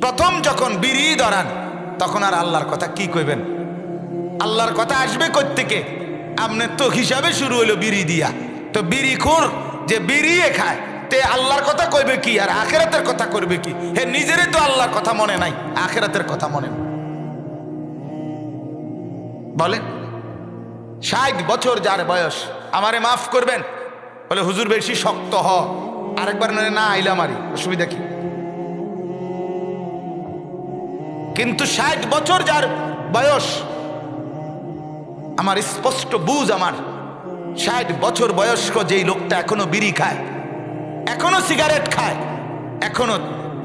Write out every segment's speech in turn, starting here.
প্রথম যখন বিড়ি ধরান, তখন আর আল্লাহর কথা কি কইবেন? আল্লাহর কথা আসবে থেকে আপনার তো হিসাবে শুরু হইল বিড়ি দিয়া। তো বিড়ি খুর, যে বিড়িয়ে খায়, তে আল্লাহর কথা কইবে কি, আর আখেরাতের কথা করবে কি? হে, নিজেরই তো আল্লাহর কথা মনে নাই, আখেরাতের কথা মনে। বলেন, ষাট বছর যার বয়স, আমারে মাফ করবেন? বলে, হুজুর, বেশি শক্ত হ। আরেকবার না আইলা মারি অসুবিধা কি? কিন্তু ষাট বছর যার বয়স, আমার স্পষ্ট বুঝ আমার, ষাট বছর বয়স্ক যেই লোকটা এখনও বিড়ি খায়, এখনও সিগারেট খায়, এখনও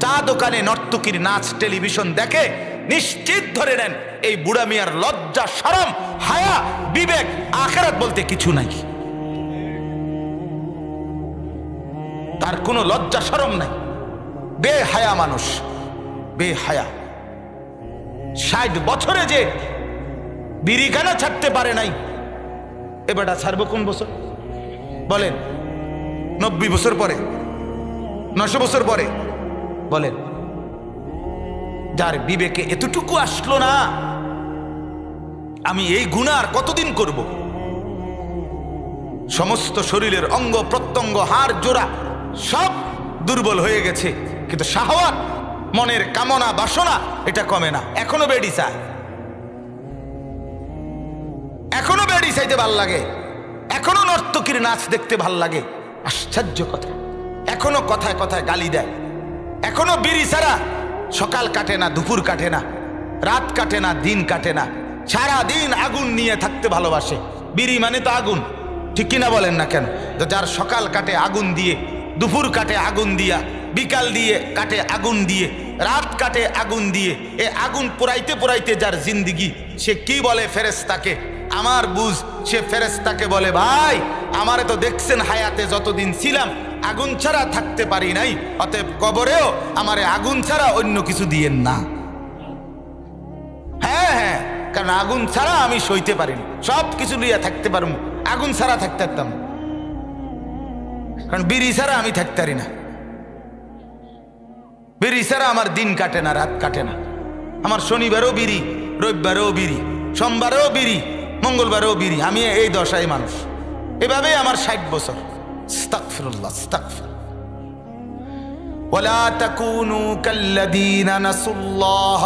চা দোকানে নর্তকীর নাচ টেলিভিশন দেখে নিশ্চিত ধরে নেন এই বুড়া মিয়ার লজ্জা, সরম, হায়া, বিবেক, আখেরাত বলতে কিছু নাই। তার কোনো লজ্জা, সরম নাই। বে হায়া মানুষ, বেহায়া। ষাট বছরে যে বিড়িখানা ছাড়তে পারে নাই? এবারটা ছাড়বো কোন বছর? বলেন, নব্বই বছর পরে, নশো বছর পরে, বলেন, যার বিবেকে এতটুকু আসলো না, আমি এই গুণার কতদিন করব? সমস্ত শরীরের অঙ্গ প্রত্যঙ্গ, হাড় জোড়া সব দুর্বল হয়ে গেছে, কিন্তু শাহওয়াত মনের কামনা, বাসনা, এটা কমে না। এখনও বেডি চায়। এখনও বেডি চাইতে ভালো লাগে। এখনও নর্তকীর নাচ দেখতে ভালো লাগে। আশ্চর্য কথা। এখনও কথায় কথায় গালি দেয়। এখনও বিড়ি ছাড়া সকাল কাটে না, দুপুর কাটে না, রাত কাটে না, দিন কাটে না। সারা দিন আগুন নিয়ে থাকতে ভালোবাসে। বিড়ি মানে তো আগুন। ঠিক কিনা বলেন না কেন? যার সকাল কাটে, আগুন দিয়ে, দুপুর কাটে, আগুন দিয়া বিকাল দিয়ে কাটে আগুন দিয়ে, রাত কাটে আগুন দিয়ে, এ আগুন পোড়াইতে পোড়াইতে যার জিন্দিগি, সে কি বলে ফেরেস্তাকে আমার বুঝ, সে ফেরেস্তাকে বলে, ভাই, আমারে তো দেখছেন হায়াতে যতদিন ছিলাম, আগুন ছাড়া থাকতে পারি নাই, অতএব কবরেও আমারে আগুন ছাড়া অন্য কিছু দিয়েন না। হ্যাঁ হ্যাঁ কারণ আগুন ছাড়া আমি সইতে পারিনি সব কিছু লইয়া থাকতে পারব, আগুন ছাড়া থাকতে পারতাম। কারণ বিড়ি ছাড়া আমি থাকতে পারি না। বিড়ি ছাড়া আমার দিন কাটে না রাত কাটে না আমার শনিবারও বিড়ি রবিবারও বিড়ি সোমবারেও বিড়ি মঙ্গলবারেও বিড়ি আমি এই দশাই মানুষ এভাবেই আমার ষাট বছর আস্তাগফিরুল্লাহ, আস্তাগফির। ولا تكونوا كالذين نسوا الله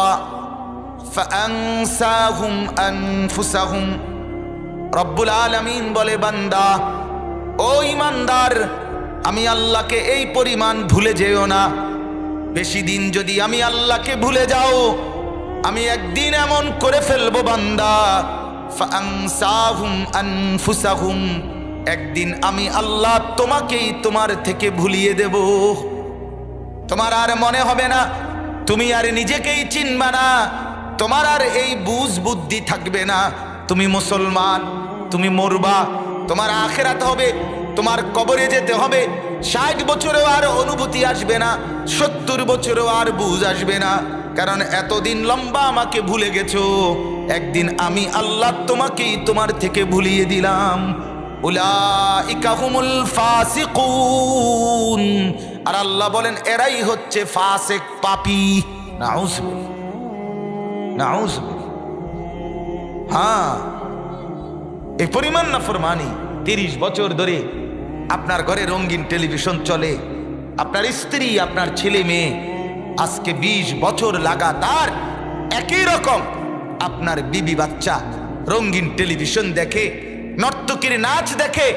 فأنساهم أنفسهم রব্বুল আলামিন বলে বান্দা ও ইমানদার আমি আল্লাহকে এই পরিমাণ ভুলে যেও না বেশি দিন যদি আমি আল্লাহকে ভুলে যাও, আমি একদিন এমন করে ফেলব বান্দা। একদিন আমি আল্লাহ তোমাকেই তোমার থেকে ভুলিয়ে দেব। তোমার আর মনে হবে না, তুমি আর নিজেকেই চিনবা না, তোমার আর এই বুঝ বুদ্ধি থাকবে না। তুমি মুসলমান, তুমি মরবা, তোমার আখেরাত হবে, তোমার কবরে যেতে হবে ষাট বছরেও আর অনুভূতি আসবে না, সত্তর বছরেও আর বুঝ আসবে না। কারণ এতদিন লম্বা আমাকে ভুলে গেছো, একদিন আমি আল্লাহ তোমাকেই তোমার থেকে ভুলিয়ে দিলাম। উলাইকা হুমুল ফাসিকুন। আর আল্লাহ বলেন, এরাই হচ্ছে ফাসেক পাপি। নাউজুবিল্লাহ নাউজুবিল্লাহ। হ্যাঁ এই পরিমাণ না ফরমানি, তিরিশ বছর ধরে আপনার ঘরে রঙিন টেলিভিশন চলে। আপনার স্ত্রী, আপনার ছেলে মেয়ে, আজকে ২০ বছর লাগাতার একই রকম। আপনার বিবি বাচ্চা রঙিন টেলিভিশন দেখে, নর্তকীর নাচ দেখে,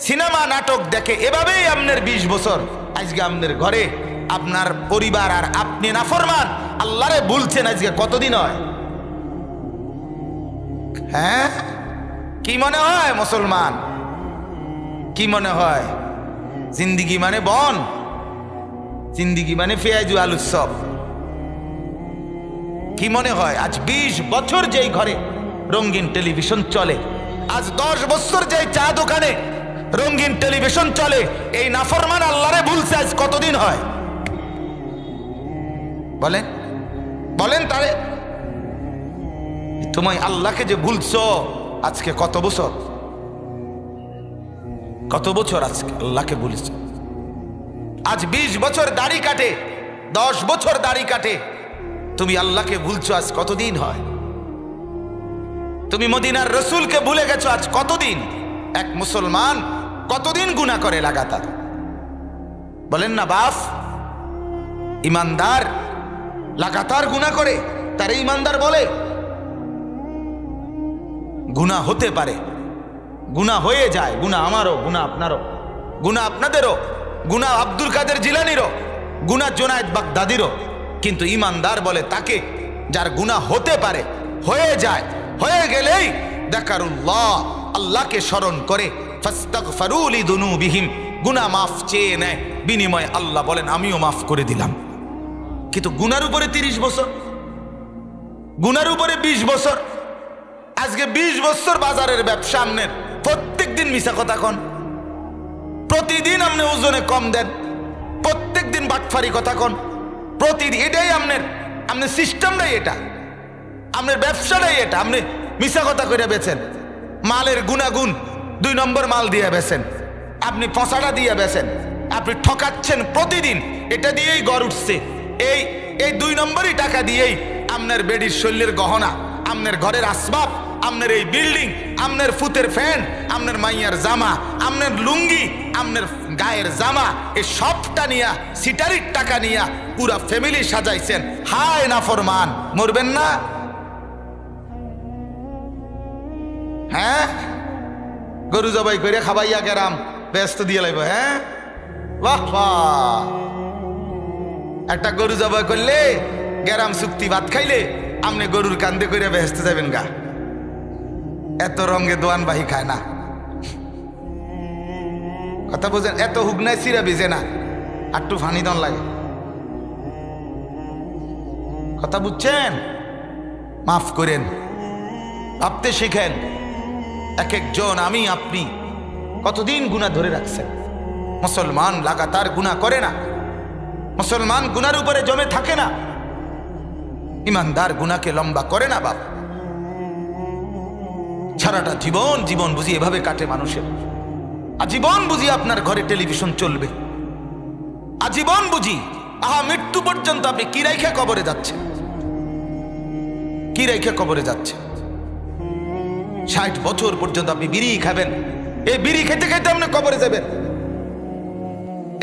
সিনেমা নাটক দেখে, এভাবেই আপনার ২০ বছর। আজকে আপনার ঘরে আপনার পরিবার আর আপনি নাফরমান আল্লাহরে বলছেন আজকে কতদিন হয়? হ্যাঁ? কি মনে হয় মুসলমান? কি মনে হয়? জিন্দিগি মানে বন? জিন্দিগি মানে পেঁয়াজু আলু সব কি মনে হয়? আজ ২০ বছর যেই ঘরে রঙিন টেলিভিশন চলে, আজ দশ বছর যেই চা দোকানে রঙিন টেলিভিশন চলে, এই নাফরমান আল্লাহরে ভুলছে আজ কতদিন হয়? বলেন বলেন তারে। তোমায় আল্লাহকে যে ভুলছো, আজকে কত বছর? কত বছর আজকে আল্লাহকে ভুলেছ আজ ২০ বছর দাড়ি কাটে, দশ বছর দাড়ি কাটে। তুমি আল্লাহকে ভুলছো আজ কতদিন হয়? তুমি মদিনার রসুলকে ভুলে গেছো আজ কতদিন? এক মুসলমান কতদিন গুণা করে লাগাতার? বলেন না বাফ ইমানদার লাগাতার গুণা করে, তারে ইমানদার বলে গুণা হতে পারে। গুণা হয়ে যায় গুণা আমারও গুণা আপনারও গুণা আপনাদেরও গুণা আব্দুল কাদের জিলানিরও গুণা জোনায়দ বাগদাদিরও। কিন্তু ইমানদার বলে তাকে, যার গুণা হতে পারে, হয়ে যায়, হয়ে গেলেই দেখারুল্লাহ আল্লাহকে স্মরণ করে ফাস্তাগফারুলি দুনুবিহিম গুনাহ মাফ চেয়ে নেয়, বিনিময়ে আল্লাহ বলেন, আমিও মাফ করে দিলাম। কিন্তু গুনার উপরে তিরিশ বছর, গুনার উপরে ২০ বছর, আজকে ২০ বছর বাজারের ব্যবসা আমনের প্রত্যেক দিন মিশা কথা কন। প্রতিদিন আপনি ওজনে কম দেন। প্রত্যেক দিন বাটফারি কথা কন। প্রতিদিন এটাই আপনার আপনার সিস্টেমটাই এটা। আপনার ব্যবসাটাই এটা। আপনি মিশা কথা করে বেছেন মালের গুণাগুণ দুই নম্বর মাল দিয়ে বেছেন আপনি ফসাটা দিয়ে বেছেন আপনি ঠকাচ্ছেন প্রতিদিন। এটা দিয়েই গড় উঠছে। এই এই দুই নম্বরই টাকা দিয়েই আপনার বেডির শৈলের গহনা আপনার ঘরের আসবাব আপনার এই বিল্ডিং আপনার ফুতের ফ্যান আপনার মাইয়ার জামা আপনার লুঙ্গি আপনার গায়ের জামা এই সবটা নিয়া, সিটারির টাকা নিয়া পুরা ফ্যামিলি সাজাইছেন। হায় না ফরমান, মরবেন না? হ্যাঁ? গরু জবাই করে খাবাইয়া গেরাম, ব্যস্ত দিয়ে লাইব হ্যাঁ? বাহ একটা গরু জবাই করলে গেরাম চুক্তি ভাত খাইলে আপনি গরুর কান্দে করে ব্যস্ত যাবেন গা। এত রঙে দোয়ান বাহি খায় না। কথা বুঝেন, এত হুগনায় সিরা ভিজে না একটু ফানি দন লাগে। কথা বুঝছেন? মাফ করেন, ভাবতে শিখেন, এক একজন আমি, আপনি কতদিন গুণা ধরে রাখছেন? মুসলমান লাগাতার গুণা করে না, মুসলমান গুনার উপরে জমে থাকে না, ইমানদার গুনাকে লম্বা করে না বাপ। সারাটা জীবন জীবন বুঝি এভাবে কাটে মানুষের। আজীবন বুঝি আপনার ঘরে টেলিভিশন চলবে। আজীবন বুঝি, আহা, মৃত্যু পর্যন্ত আপনি কি রাইখে কবরে যাচ্ছেন? কি রাইখে কবরে যাচ্ছে ষাট বছর পর্যন্ত আপনি বিড়ি খাবেন। এই বিড়ি খেতে খেতে আপনি কবরে যাবেন।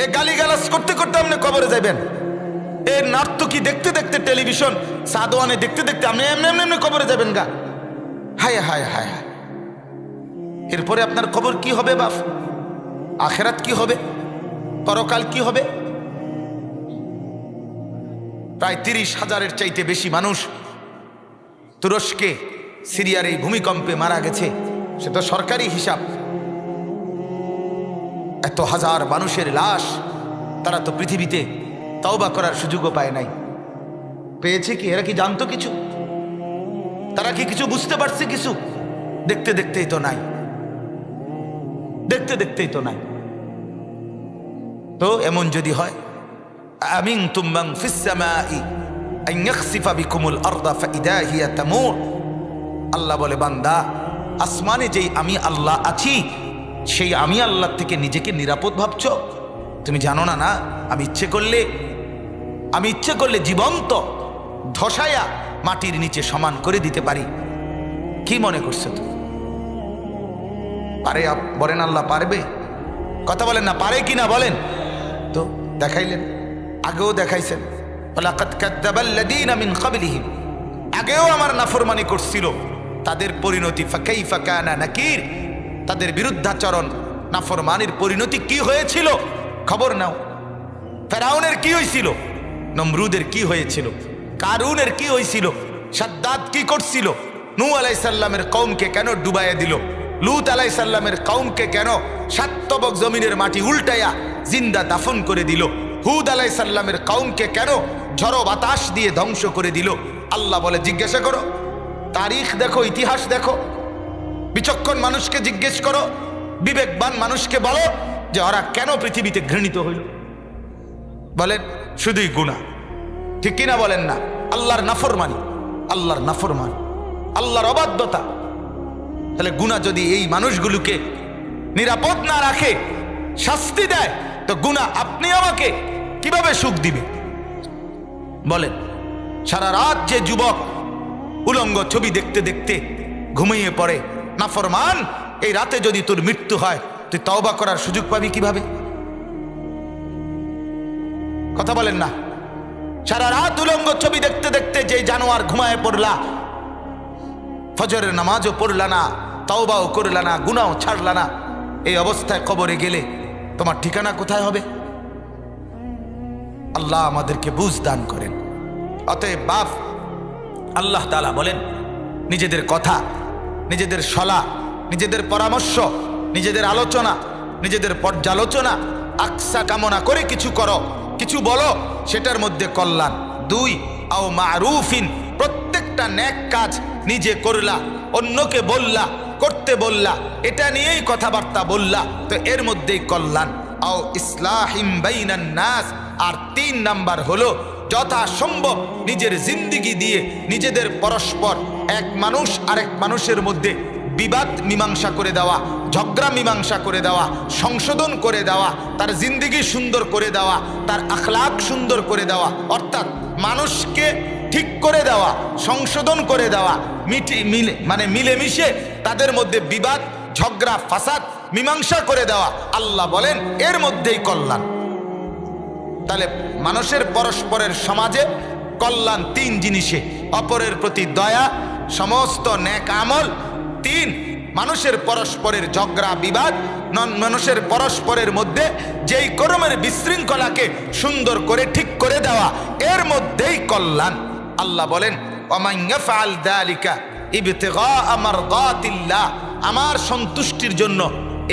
এ গালি গালাস করতে করতে আপনি কবরে যাবেন। এ নার্তকি দেখতে দেখতে টেলিভিশন সাদোয়ানে দেখতে দেখতে আপনি এমনি এমনি এমনি কবরে যাবেন গা। হায় হায় হায় এরপরে আপনার খবর কি হবে বাপ আখেরাত কি হবে? পরকাল কি হবে? প্রায় তিরিশ হাজারের চাইতে বেশি মানুষ তুরস্কে, সিরিয়ার এই ভূমিকম্পে মারা গেছে। সে তো সরকারি হিসাব। এত হাজার মানুষের লাশ, তারা তো পৃথিবীতে তওবা করার সুযোগও পায় নাই। পেয়েছে কি? এরা কি জানতো কিছু? তারা কি কিছু বুঝতে পারছে কিছু? দেখতে দেখতেই তো নাই। দেখতে দেখতেই তো নাই। তো এমন যদি হয় আল্লাহ বলে, বান্দা, আসমানে যেই আমি আল্লাহ আছি, সেই আমি আল্লাহ থেকে নিজেকে নিরাপদ ভাবছ? তুমি জানো না না, আমি ইচ্ছে করলে, আমি ইচ্ছে করলে জীবন্ত, ধসায়া মাটির নিচে সমান করে দিতে পারি। কি মনে করছ তুমি? পারে বলেন আল্লাহ পারবে? কথা বলেন না, পারে কি না বলেন? তো দেখাইলেন, আগেও দেখাইছেন। আগেও আমার নাফরমানি করছিল। তাদের পরিণতি ফাকাইফা কানা নাকির। তাদের বিরুদ্ধাচরণ, নাফরমানির পরিণতি কি হয়েছিল? খবর নাও। ফেরাউনের কি হয়েছিল নমরুদের কি হয়েছিল? কারুনের কি হয়েছিল সাদ্দাত কি করছিল? নূ আলাইসাল্লামের কৌমকে কেন ডুবাইয়া দিল? লুত আলাইসাল্লামের কৌমকে কেন সাত্তবক জমিনের মাটি উল্টাইয়া জিন্দা দাফন করে দিল? হুদ আলাইসাল্লামের কৌমকে কেন ঝড়ো বাতাস দিয়ে ধ্বংস করে দিল? আল্লাহ বলে, জিজ্ঞাসা করো। তারিখ দেখো, ইতিহাস দেখো। বিচক্ষণ মানুষকে জিজ্ঞেস করো। বিবেকবান মানুষকে বলো যে ওরা কেন পৃথিবীতে ঘৃণিত হইল? বলেন, শুধুই গুণা ঠিক কিনা বলেন না? আল্লাহর নাফরমানি, আল্লাহর নাফরমান, আল্লাহর অবাধ্যতা। তাহলে গুণা যদি এই মানুষগুলোকে নিরাপদ না রাখে, শাস্তি দেয়, তো গুণা আপনি আমাকে কীভাবে সুখ দিবে? বলেন, সারা রাত যে যুবক উলঙ্গ ছবি দেখতে দেখতে ঘুমিয়ে পড়ে, নাফরমান, এই রাতে যদি তোর মৃত্যু হয়, তুই তওবা করার সুযোগ পাবি কীভাবে? কথা বলেন না। সারা রাত উলঙ্গ ছবি দেখতে দেখতে যে জানোয়ার ঘুমায় পড়লা। ফজরের নামাজও পড়লা না, তাওবাও করলা না গুনাও ছাড়লা না। এই অবস্থায় কবরে গেলে তোমার ঠিকানা কোথায় হবে? আল্লাহ আমাদেরকে বুঝ দান করেন। অতএব বাপ, আল্লাহ তালা বলেন, নিজেদের কথা, নিজেদের সলা, নিজেদের পরামর্শ, নিজেদের আলোচনা, নিজেদের পর্যালোচনা, আকসা কামনা করে কিছু করো। কিছু বলো, সেটার মধ্যে কল্যাণ। দুই, আও মারুফিন, প্রত্যেকটা ন্যাক কাজ নিজে করলা, অন্যকে বললা, করতে বললা, এটা নিয়েই কথাবার্তা বললা, তো এর মধ্যেই কল্যাণ। আও ইসলাহিম নাস, আর তিন নাম্বার হলো, যথাসম্ভব নিজের জিন্দিগি দিয়ে নিজেদের পরস্পর, এক মানুষ আরেক মানুষের মধ্যে বিবাদ মীমাংসা করে দেওয়া, ঝগড়া মীমাংসা করে দেওয়া, সংশোধন করে দেওয়া, তার জিন্দিগি সুন্দর করে দেওয়া, তার আখলাক সুন্দর করে দেওয়া, অর্থাৎ মানুষকে ঠিক করে দেওয়া, সংশোধন করে দেওয়া, মিটি, মিলে মানে মিলেমিশে তাদের মধ্যে বিবাদ, ঝগড়া, ফাসাদ মীমাংসা করে দেওয়া। আল্লাহ বলেন, এর মধ্যেই কল্যাণ। তাহলে মানুষের পরস্পরের সমাজে কল্যাণ তিন জিনিসে, অপরের প্রতি দয়া, সমস্ত ন্যাক আমল তিন, মানুষের পরস্পরের ঝগড়া, বিবাদ, নন, মানুষের পরস্পরের মধ্যে যেই করমের বিশৃঙ্খলাকে সুন্দর করে ঠিক করে দেওয়া, এর মধ্যেই কল্যাণ। আল্লাহ বলেন আমার সন্তুষ্টির জন্য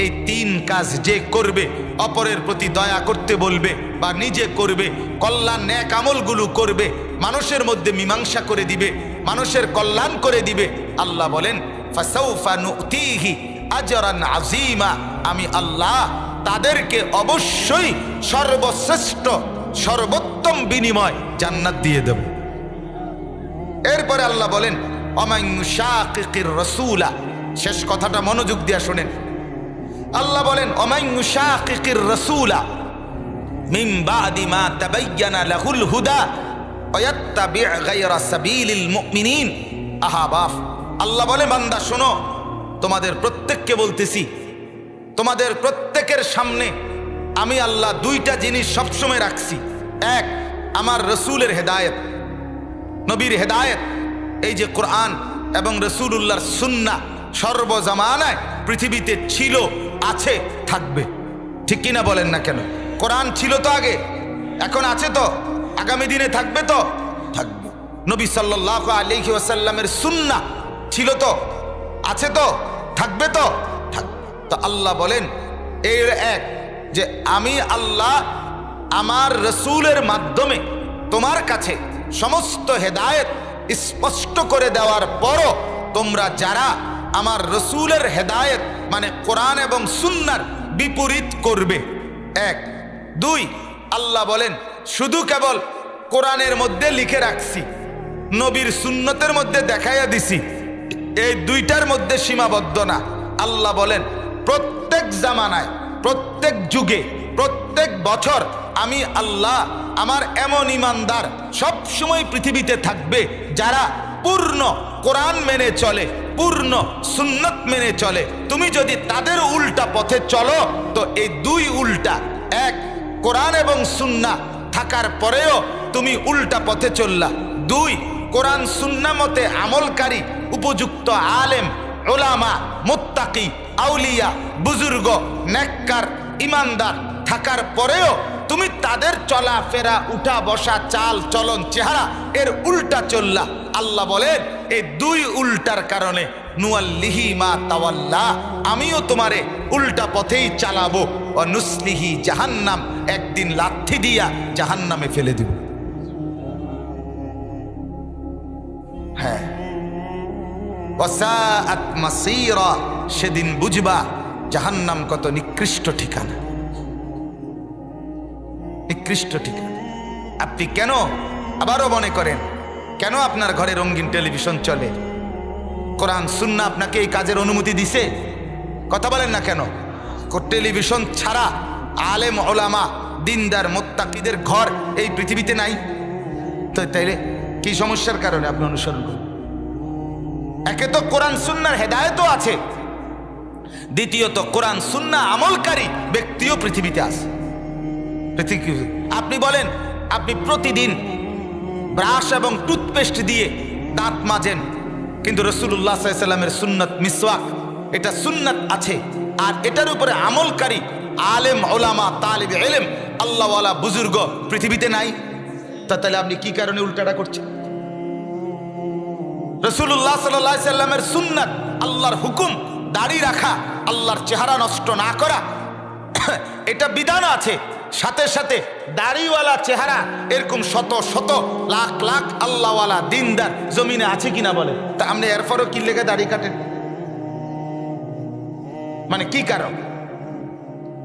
এই তিন কাজ যে করবে, অপরের প্রতি দয়া করতে বলবে বা নিজে করবে, কল্যাণ ন্যাক আমলগুলো করবে, মানুষের মধ্যে মীমাংসা করে দিবে, মানুষের কল্যাণ করে দিবে, আল্লাহ বলেন আমি আল্লাহ তাদেরকে অবশ্যই সর্বশ্রেষ্ঠ, সর্বোত্তম বিনিময় জান্নাত দিয়ে দেব। এরপরে আল্লাহ বলেন অমাইনুশাকির রসুলা। শেষ কথাটা মনোযোগ দিয়া শোনেন। আল্লাহ বলেন অমাইনুশাকির রসুলা। মা তাবায়্যানা লাহুল হুদা, ওয়াত্তাবি' গায়রা সাবিলিল মুমিনিন। আহা, বাফ। আল্লাহ বলে, বান্দা, শোনো, তোমাদের প্রত্যেককে বলতেছি, তোমাদের প্রত্যেকের সামনে আমি আল্লাহ দুইটা জিনিস সবসময় রাখছি। এক, আমার রসুলের হেদায়েত, নবীর হেদায়েত, এই যে কোরআন এবং রসুলুল্লাহর সুন্না সর্বজামানায় পৃথিবীতে ছিল, আছে, থাকবে। ঠিক কিনা বলেন না কেন? কোরআন ছিল তো আগে, এখন আছে তো, আগামী দিনে থাকবে তো, থাকবে। নবী সাল্লাহ আলিহি ওয়াসাল্লামের সুন্না ছিল তো? আছে তো? থাকবে তো? তো আল্লাহ বলেন, এর এক, যে আমি আল্লাহ আমার রসুলের মাধ্যমে তোমার কাছে সমস্ত হেদায়েত স্পষ্ট করে দেওয়ার পরও তোমরা যারা আমার রসুলের হেদায়েত মানে কোরআন এবং সুন্নার বিপরীত করবে। এক। দুই, আল্লাহ বলেন, শুধু কেবল কোরআনের মধ্যে লিখে রাখছি, নবীর সুন্নতের মধ্যে দেখাইয়া দিছি। এই দুইটার মধ্যে সীমাবদ্ধ না। আল্লাহ বলেন, প্রত্যেক জামানায়, প্রত্যেক যুগে, প্রত্যেক বছর আমি আল্লাহ, আমার এমন ইমানদার সব সময় পৃথিবীতে থাকবে যারা পূর্ণ কোরআন মেনে চলে, পূর্ণ সুন্নত মেনে চলে। তুমি যদি তাদের উল্টা পথে চলো, তো এই দুই উল্টা, এক কোরআন এবং সুন্না থাকার পরেও তুমি উল্টা পথে চললা। দুই কোরআন সুন্নামতে আমলকারী, উপযুক্ত আলেম ওলামা মুত্তাকি, আউলিয়া, বুজুর্গ, নেককার, ইমানদার থাকার পরেও তুমি তাদের চলাফেরা, উঠা বসা, চাল চলন চেহারা এর উল্টা চললা। আল্লাহ বলেন এই দুই উল্টার কারণে, নুয়াল্লিহি মা তাওয়াল্লা, আমিও তোমারে উল্টা পথেই চালাবো। ও নুসলিহি জাহান্নাম, একদিন লাথি দিয়া জাহান্নামে ফেলে দিব। সেদিন বুঝবা জাহান্নাম কত নিকৃষ্ট ঠিকানা। নিকৃষ্ট ঠিকানা। আপনি কেন আবারও মনে করেন, কেন আপনার ঘরে রঙিন টেলিভিশন চলে? কোরআন সুন্না আপনাকে এই কাজের অনুমতি দিছে? কথা বলেন না কেন? টেলিভিশন ছাড়া আলেম, ওলামা, দিনদার, মোত্তাকিদের ঘর এই পৃথিবীতে নাই। তো তাইলে কি সমস্যার কারণে আপনি অনুসরণ করেন? একে তো কোরআন সুন্নার হেদায়তও আছে। দ্বিতীয়ত, কোরআন সুন্না আমলকারী ব্যক্তিও পৃথিবীতে আছে। আপনি বলেন, আপনি প্রতিদিন ব্রাশ এবং টুথপেস্ট দিয়ে দাঁত মাজেন, কিন্তু রসুল্লাহ সাল্লামের সুন্নত মিসওয়াক, এটা সুন্নত আছে। আর এটার উপরে আমলকারী, আলেম ওলামা তালিব এলেম আল্লাহওয়ালা বুজুর্গ পৃথিবীতে নাই। তা তাহলে আপনি কি কারণে উল্টাটা করছেন? রসুল্লাহ সাল্লাহ সাল্লামের সুন্নাত, আল্লাহর হুকুম, দাড়ি রাখা, আল্লাহর চেহারা নষ্ট না করা, এটা বিধান আছে। সাথে সাথে দাড়িওয়ালা চেহারা এরকম শত শত লাখ লাখ আল্লাহওয়ালা দিনদার জমিনে আছে কিনা বলে। তা আপনি এরপরও কি লেগে দাড়ি কাটেন? মানে কি কারণ?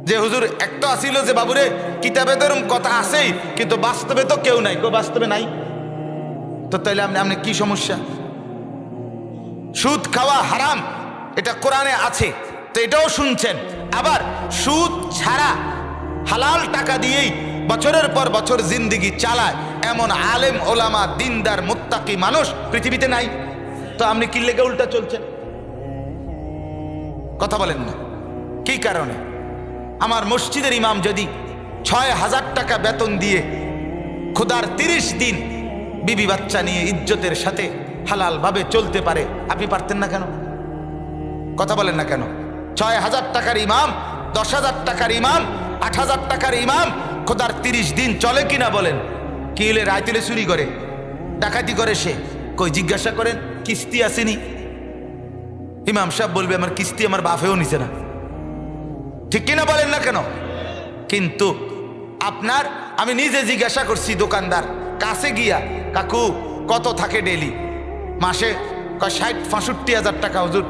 যে হুজুর, একটা আসিল যে, বাবুরে, কিতাবে তো এরকম কথা আছেই, কিন্তু বাস্তবে তো কেউ নাই। কেউ বাস্তবে নাই? তো তাইলে আপনি আপনি কি সমস্যা? সুদ খাওয়া হারাম, এটা কোরআনে আছে, তো এটাও শুনছেন। আবার সুদ ছাড়া হালাল টাকা দিয়েই বছরের পর বছর জিন্দিগি চালায় এমন আলেম, ওলামা, দিনদার, মুত্তাকি মানুষ পৃথিবীতে নাই। তো আপনি কি লেগে উল্টা চলছেন? কথা বলেন না। কি কারণে? আমার মসজিদের ইমাম যদি ছয় হাজার টাকা বেতন দিয়ে খোদার তিরিশ দিন বিবি বাচ্চা নিয়ে ইজ্জতের সাথে হালালভাবে চলতে পারে। আপনি পারতেন না কেন? কথা বলেন না কেন? ছয় হাজার টাকার ইমাম, দশ হাজার টাকার ইমাম, আট হাজার টাকার ইমাম, খোদার তিরিশ দিন চলে কিনা বলেন। কি হলে রায় তুলে চুরি করে? ডাকাতি করে সে? কই জিজ্ঞাসা করেন, কিস্তি আসেনি। ইমাম সাহেব বলবে, আমার কিস্তি আমার বাফেও নিছে না। ঠিক কিনা বলেন না কেন? কিন্তু আপনার, আমি নিজে জিজ্ঞাসা করছি দোকানদার, কাছে গিয়া, কাকু, কত থাকে ডেলি মাসে কয় ষাট, পঁয়ষট্টি হাজার টাকা হুজুর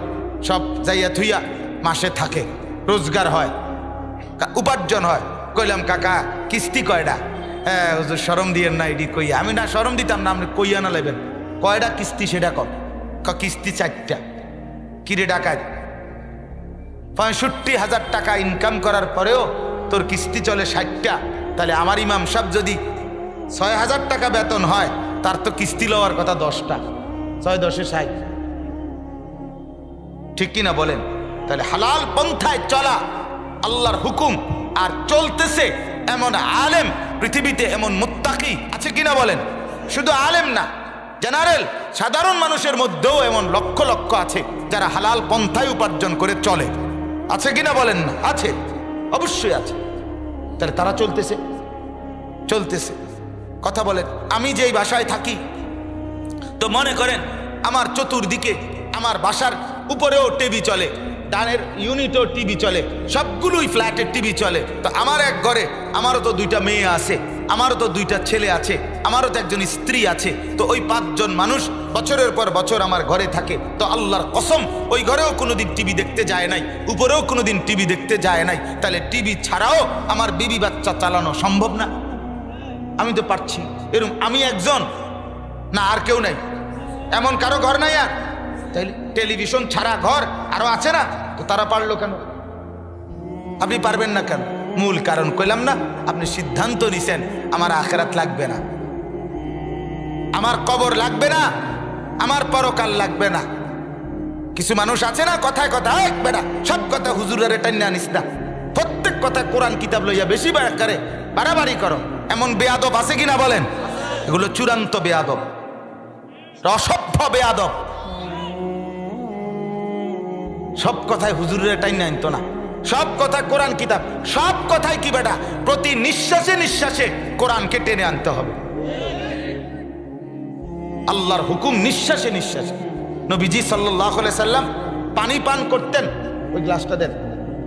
সব যাইয়া থুইয়া মাসে থাকে, রোজগার হয় উপার্জন হয়। কইলাম, কাকা, কিস্তি কয়টা হ্যাঁ হুজুর সরম দিয়েন না, এডি কইয়া। আমি না সরম দিতাম না, আপনি কইয়া না লেবেন কয়টা কিস্তি সেটা কম কিস্তি চারটা। কিরে ডাকাত? পঁয়ষট্টি হাজার টাকা ইনকাম করার পরেও তোর কিস্তি চলে ষাটটা। তাহলে আমার ইমাম সাহেব যদি ছয় হাজার টাকা বেতন হয়, তার তো কিস্তি লওয়ার কথা দশটা। ছয় দশে ষাট। ঠিক কিনা বলেন? তাহলে হালাল পন্থায় চলা আল্লাহর হুকুম আর চলতেছে এমন আলেম পৃথিবীতে এমন মুত্তাকি আছে কিনা বলেন? শুধু আলেম না, জেনারেল, সাধারণ মানুষের মধ্যেও এমন লক্ষ লক্ষ আছে যারা হালাল পন্থায় উপার্জন করে চলে। আছে কিনা বলেন না? আছে। অবশ্যই আছে। তাহলে তারা চলতেছে। চলতেছে। কথা বলেন, আমি যেই বাসায় থাকি তো মনে করেন, আমার চতুর্দিকে, আমার বাসার উপরেও টিভি চলে, ডানের ইউনিটও টিভি চলে, সবগুলোই ফ্ল্যাটের টিভি চলে। তো আমার এক ঘরে, আমারও তো দুইটা মেয়ে আছে, আমারও তো দুইটা ছেলে আছে, আমারও তো একজন স্ত্রী আছে, তো ওই পাঁচজন মানুষ বছরের পর বছর আমার ঘরে থাকে। তো আল্লাহর কসম, ওই ঘরেও কোনোদিন টিভি দেখতে যায় নাই, উপরেও কোনোদিন টিভি দেখতে যায় নাই। তাহলে টিভি ছাড়াও আমার বিবি বাচ্চা চালানো সম্ভব না? আমি তো পারছি। এরকম আমি একজন না, আর কেউ নাই। এমন কারও ঘর নাই আর। টেলিভিশন ছাড়া ঘর আরও আছে না? তো তারা পারল কেন? আপনি পারবেন না কেন? মূল কারণ কইলাম না, আপনি সিদ্ধান্ত নিছেন, আমার আখেরাত লাগবে না। আমার কবর লাগবে না, আমার পরকাল লাগবে না। কিছু মানুষ আছে না, কথায় কথায় বেড়া সব কথা হুজুরের টান্না আনিস না। প্রত্যেক কথা কোরআন কিতাব লইয়া বেশি বাড়া করে বাড়াবাড়ি করো। এমন বেয়াদব আছে কিনা বলেন? এগুলো চূড়ান্ত বেয়াদব। অসভ্য বেয়াদব। সব কথায় হুজুরের টাইনা আনতো না। সব কথা কোরআন কিতাব। সব কথায় কি বেটা? প্রতি নিঃশ্বাসে নিঃশ্বাসে কোরআনকে টেনে আনতে হবে। আল্লাহর হুকুম নিঃশ্বাসে নিঃশ্বাসে। নবীজি সাল্লাহ সাল্লাম পানি পান করতেন। ওই গ্লাসটা দেন।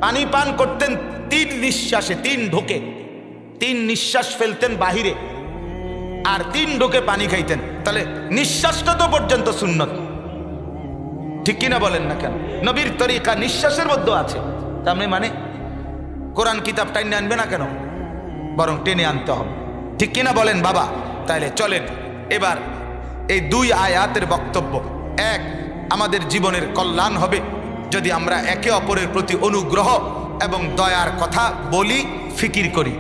পানি পান করতেন তিন নিঃশ্বাসে, তিন ঢোকে। তিন নিঃশ্বাস ফেলতেন বাহিরে। আর তিন ঢোকে পানি খাইতেন। তাহলে নিঃশ্বাসটা তো পর্যন্ত সুন্নত। ঠিক কিনা বলেন না কেন? নবীর তরিকা নিঃশ্বাসের মধ্যে আছে। তার মানে মানে কোরআন কিতাব টাইনে আনবে না কেন? বরং টেনে আনতে হবে। ঠিক কিনা বলেন বাবা? তাইলে চলেন। এবার এই দুই আয়াতের বক্তব্য। এক, আমাদের জীবনের কল্যাণ হবে যদি আমরা একে অপরের প্রতি অনুগ্রহ এবং দয়ার কথা বলি, ফিকির করি।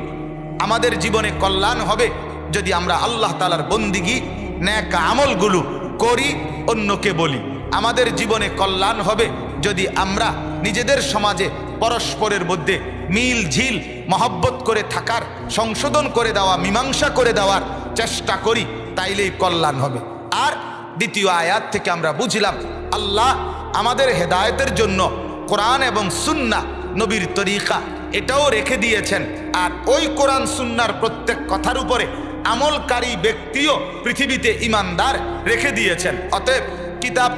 আমাদের জীবনে কল্যাণ হবে যদি আমরা আল্লাহ তালার বন্দিগি ন্যাক আমলগুলো করি, অন্যকে বলি। আমাদের জীবনে কল্যাণ হবে যদি আমরা নিজেদের সমাজে পরস্পরের মধ্যে মিল ঝিল, মহব্বত করে থাকার, সংশোধন করে দেওয়া, মীমাংসা করে দেওয়ার চেষ্টা করি, তাইলেই কল্যাণ হবে। আর দ্বিতীয় আয়াত থেকে আমরা বুঝলাম, আল্লাহ আমাদের হেদায়েতের জন্য কোরআন এবং সুন্না নবীর তরিকা এটাও রেখে দিয়েছেন। আর ওই কোরআন সুন্নার প্রত্যেক কথার উপরে আমলকারী ব্যক্তিও পৃথিবীতে ইমানদার রেখে দিয়েছেন। অতএব কিতাব,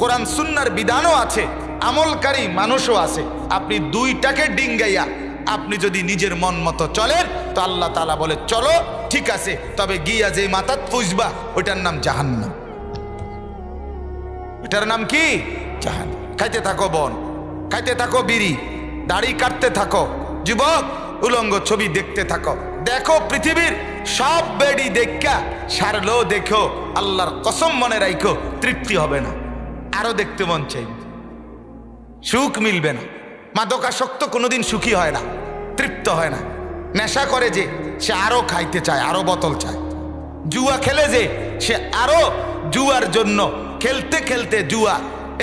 কোরআন, সুন্নার বিধানও আছে, আমলকারী মানুষও আছে। আপনি দুইটাকে ডিঙ্গাইয়া আপনি যদি নিজের মন মতো চলেন, তো আল্লাহ তালা বলে, চলো, ঠিক আছে, তবে গিয়া যে মাতাত পুষবা, ওইটার নাম জাহান্নাম। ওইটার নাম কি? জাহান খাইতে থাকো বন, খাইতে থাকো বিড়ি, দাড়ি কাটতে থাকো, যুবক, উলঙ্গ ছবি দেখতে থাকো। দেখো পৃথিবীর সব বেডি দেখা সারলো দেখো আল্লাহর কসম মনে রাখো তৃপ্তি হবে না। আরও দেখতে মন চাই। সুখ মিলবে না। মাদকাসক্ত কোনোদিন সুখী হয় না, তৃপ্ত হয় না। নেশা করে যে সে আরও খাইতে চায়, আরও বোতল চায়। জুয়া খেলে যে সে আরও জুয়ার জন্য, খেলতে খেলতে জুয়া,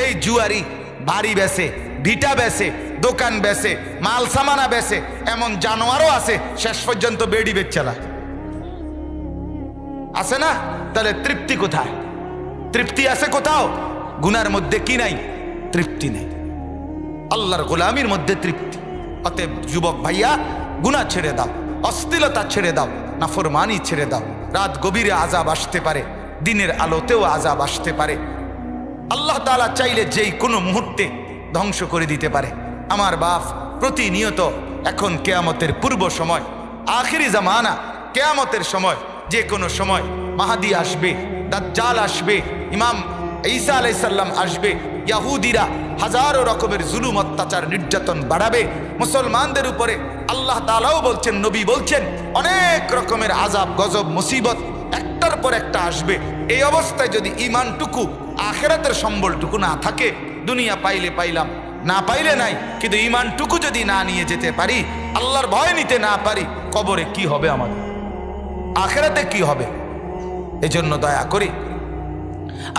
এই জুয়ারি বাড়ি বেসে, ভিটা বেসে দোকান বেসে মাল সামানা বেসে এমন জানোয়ারও আছে, শেষ পর্যন্ত বেডি বেচালা আছে না? তাহলে তৃপ্তি কোথায়? তৃপ্তি আছে কোথাও? গুনার মধ্যে কি নাই? তৃপ্তি নেই। আল্লাহর গোলামির মধ্যে তৃপ্তি। অতএব যুবক ভাইয়া গুণা ছেড়ে দাও অস্থিলতা ছেড়ে দাও, নাফরমানি ছেড়ে দাও। রাত গভীরে আজাব আসতে পারে, দিনের আলোতেও আজাব আসতে পারে। আল্লাহ তাআলা চাইলে যেই কোনো মুহূর্তে ধ্বংস করে দিতে পারে। আমার বাপ প্রতিনিয়ত এখন কেয়ামতের পূর্ব সময়, আখিরি জামানা কেয়ামতের সময়, যে কোনো সময় মাহাদি আসবে, দাজ্জাল আসবে, ইমাম ঈসা আলাইসাল্লাম আসবে, ইয়াহুদিরা হাজারো রকমের জুলুম, অত্যাচার, নির্যাতন বাড়াবে। মুসলমানদের উপরে আল্লাহ তাআলাও বলছেন, নবী বলছেন, অনেক রকমের আজাব গজব, মুসিবত একটার পর একটা আসবে। এই অবস্থায় যদি ইমানটুকু আখেরাতের সম্বলটুকু না থাকে, দুনিয়া পাইলে পাইলাম না পাইলে নাই, কিন্তু ইমানটুকু যদি না নিয়ে যেতে পারি, আল্লাহর ভয় নিতে না পারি, কবরে কি হবে আমাদের? আখেরাতে কি হবে? এজন্য দয়া করি,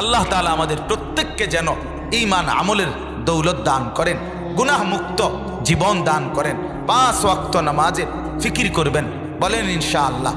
আল্লাহ তালা আমাদের প্রত্যেককে যেন ইমান আমলের দৌলত দান করেন গুনাহ মুক্ত জীবন দান করেন, পাঁচ ওয়াক্ত নামাজে ফিকির করবেন, বলেন ইনশা আল্লাহ